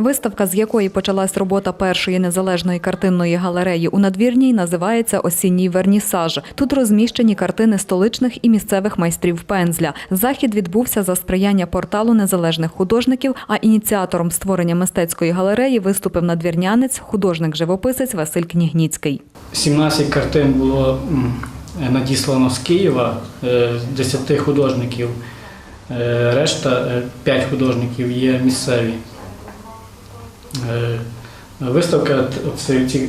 Виставка, з якої почалась робота першої незалежної картинної галереї у надвірній, називається Осінній вернісаж. Тут розміщені картини столичних і місцевих майстрів пензля. Захід відбувся за сприяння порталу незалежних художників. А ініціатором створення мистецької галереї виступив надвірнянець, художник-живописець Василь Кнігніцький. 17 картин було надіслано з Києва, е, з 10 художників. Е, Решта 5 художників є місцеві. Е, Виставка, т- ці,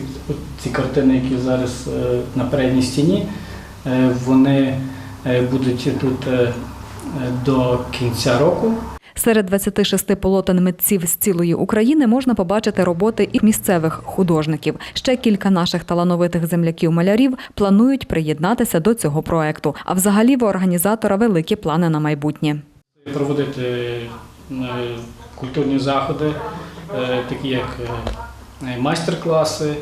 ці картини, які зараз е, на передній стіні, е, вони будуть тут до кінця року. Серед 26 полотен митців з цілої України можна побачити роботи і місцевих художників. Ще кілька наших талановитих земляків-малярів планують приєднатися до цього проекту. А взагалі в організатора великі плани на майбутнє. проводити культурні заходи, такі як е, майстер-класи,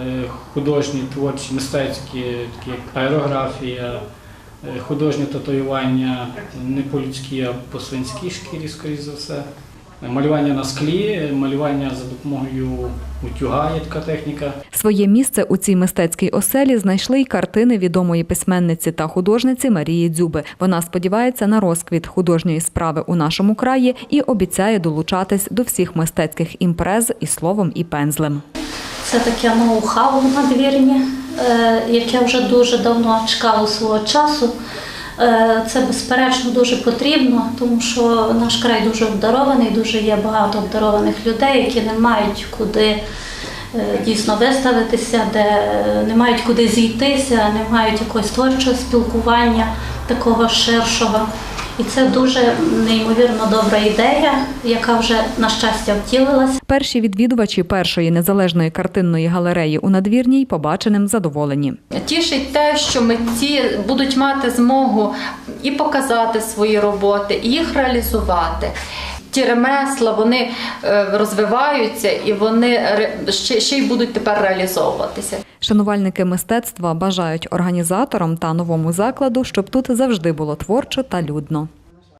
е, художні, творчі, мистецькі, такі як аерографія, художні татуювання не по людській, а по свинській шкірі, скоріш за все. Малювання на склі, малювання за допомогою утюга є така техніка. Своє місце у цій мистецькій оселі знайшли й картини відомої письменниці та художниці Марії Дзюби. Вона сподівається на розквіт художньої справи у нашому краї і обіцяє долучатись до всіх мистецьких імпрез і словом, і пензлем. Це таке ноу-хау надвірні, е, яке вже дуже давно чекало свого часу. Е, Це безперечно дуже потрібно, тому що наш край дуже обдарований, дуже є багато обдарованих людей, які не мають куди е, дійсно виставитися, де е, не мають куди зійтися, не мають якогось творчого спілкування такого ширшого. І це дуже неймовірно добра ідея, яка вже на щастя втілилась. Перші відвідувачі першої незалежної картинної галереї у надвірній побаченим задоволені. Тішить те, що митці будуть мати змогу і показати свої роботи, і їх реалізувати. Ті ремесла вони е, розвиваються і вони ще й будуть тепер реалізовуватися. Шанувальники мистецтва бажають організаторам та новому закладу, щоб тут завжди було творчо та людно.